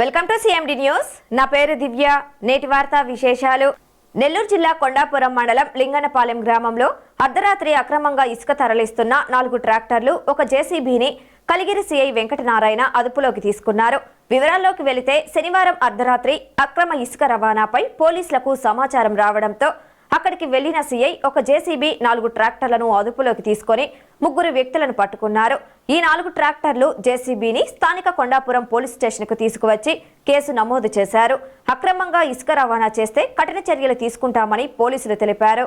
Welcome to CMD news నా పేరు దివ్య. నేటి వార్తా విశేషాలు. నెల్లూరు జిల్లా కొండాపురం మండలం లింగనపాలెం గ్రామంలో అర్ధరాత్రి అక్రమంగా ఇసుక తరలిస్తున్న నాలుగు ట్రాక్టర్లు ఒక జేసీబీని కలిగిరి సిఐ వెంకటనారాయణ అదుపులోకి తీసుకున్నారు. వివరాల్లోకి వెళితే శనివారం అర్ధరాత్రి అక్రమ ఇసుక రవాణాపై పోలీసులకు సమాచారం రావడంతో అక్కడికి వెళ్ళిన సీఐ ఒక జేసీబీ నాలుగు ట్రాక్టర్లను అదుపులోకి తీసుకొని ముగ్గురు వ్యక్తులను పట్టుకున్నారు. ఈ నాలుగు ట్రాక్టర్లు జేసీబీని స్థానిక కొండాపురం పోలీస్ స్టేషన్కు తీసుకువచ్చి కేసు నమోదు చేశారు. అక్రమంగా ఇసుక రవాణా చేస్తే కఠిన చర్యలు తీసుకుంటామని పోలీసులు తెలిపారు.